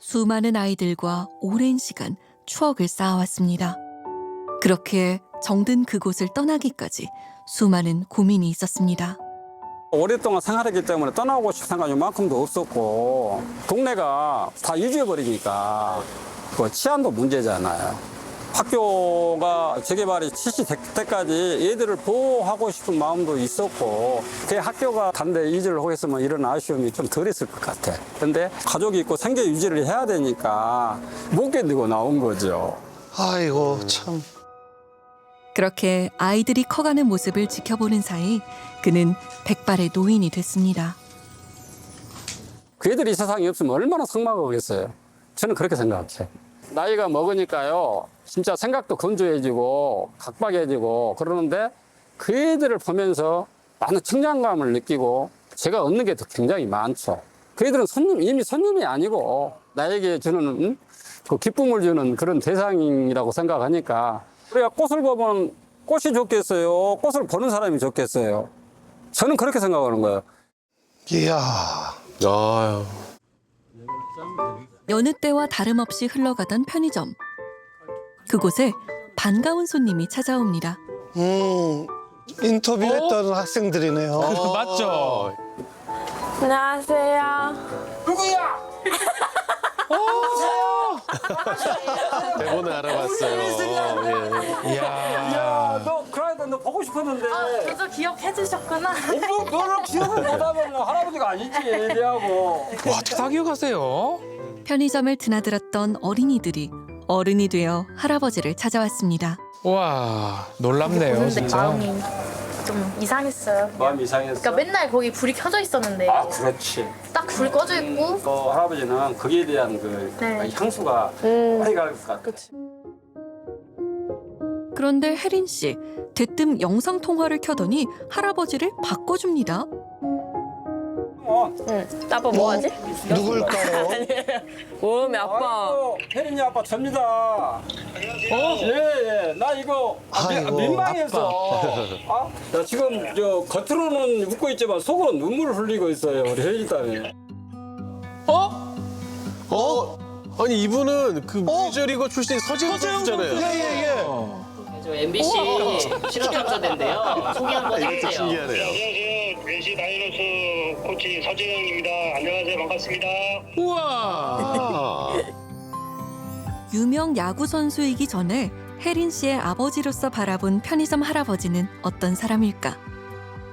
수많은 아이들과 오랜 시간 추억을 쌓아왔습니다. 그렇게 정든 그곳을 떠나기까지 수많은 고민이 있었습니다. 오랫동안 생활했기 때문에 떠나고 싶은 생각이 요만큼도 없었고 동네가 다 잊어버리니까 그 치안도 문제잖아요. 학교가 재개발이 70대 때까지 얘들을 보호하고 싶은 마음도 있었고 그 학교가 단데 이주를 하고 했으면 이런 아쉬움이 좀 덜했을 것 같아. 근데 가족이 있고 생계 유지를 해야 되니까 못 견디고 나온 거죠. 아이고 참. 그렇게 아이들이 커가는 모습을 지켜보는 사이 그는 백발의 노인이 됐습니다. 그 애들이 이 세상에 없으면 얼마나 삭막하겠어요. 저는 그렇게 생각해. 나이가 먹으니까요, 진짜 생각도 건조해지고, 각박해지고, 그러는데 그 애들을 보면서 많은 청량감을 느끼고, 제가 얻는 게 더 굉장히 많죠. 그 애들은 손님, 이미 손님이 아니고, 나에게 주는, 음? 그 기쁨을 주는 그런 대상이라고 생각하니까, 우리가 꽃을 보면 꽃이 좋겠어요? 꽃을 보는 사람이 좋겠어요? 저는 그렇게 생각하는 거예요. 이야. 아유. 여느 때와 다름없이 흘러가던 편의점. 그곳에 반가운 손님이 찾아옵니다. 음 인터뷰했던 학생들이네요. 맞죠? 안녕하세요. 대본을 알아봤어요. 예. 야, 너 그래도 너 보고 싶었는데. 저도 기억해 주셨구나. 너, 너를 기억을 못하면 뭐 할아버지가 아니지, 얘기하고. 와, 어떻게 다 기억하세요? 편의점을 드나들었던 어린이들이 어른이 되어 할아버지를 찾아왔습니다. 와, 놀랍네요, 보는데 진짜. 마음이 좀 이상했어요. 마음이 이상했어. 그러니까 맨날 거기 불이 켜져 있었는데 아, 그렇지. 딱 불 꺼져 있고 그 할아버지는 거기에 대한 그 네. 향수가 음. 많이 갈것 같아. 그런데 혜린 씨 대뜸 영상 통화를 켜더니 할아버지를 바꿔줍니다. 어, 응. 아빠 뭐 하지? 누굴까요? 오메 아빠 아이고, 혜린이 아빠 접니다. 어? 예, 예. 나 이거 아, 미- 아이고, 민망해서. 아, 나 지금 저 겉으로는 웃고 있지만 속으로 눈물을 흘리고 있어요, 우리 혜린이 딸이. 어? 어? 아니 이분은 그 뮤저리거 출신 서재영 선수잖아요. 예예 예. 저 MBC 실업탐사대인데요 소개 한번 이것도 해주세요 신기하네요. NC 다이노스 코치 서재영입니다. 안녕하세요. 반갑습니다. 우와. 유명 야구 선수이기 전에 혜린 씨의 아버지로서 바라본 편의점 할아버지는 어떤 사람일까?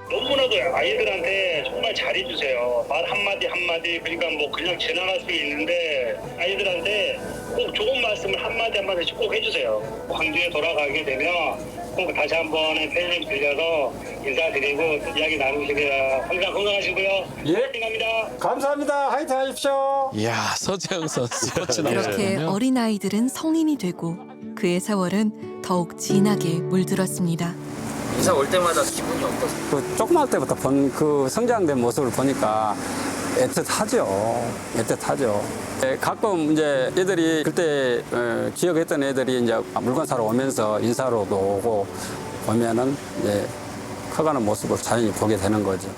너무나도 아이들한테 정말 잘해주세요. 말 한마디 한마디 그러니까 뭐 그냥 지나갈 수 있는데 아이들한테 꼭 좋은 한마디 한마디씩 꼭 해주세요. 광주에 돌아가게 되면 꼭 다시 한번 팬님 들려서 인사드리고 이야기 나누시고요. 항상 건강하시고요. 예. 파이팅합니다. 감사합니다. 화이팅 하십시오. 이야 서재영 선수. 그렇게 어린 아이들은 성인이 되고 그의 세월은 더욱 진하게 물들었습니다. 이사 올 때마다 기분이 어떠세요? 그 조그만 때부터 본 그 성장된 모습을 보니까 애틋하죠. 애틋하죠. 예, 가끔 이제 애들이 그때 어, 기억했던 애들이 이제 물건 사러 오면서 인사로도 오고 오면은 이제 커가는 모습을 자연히 보게 되는 거죠.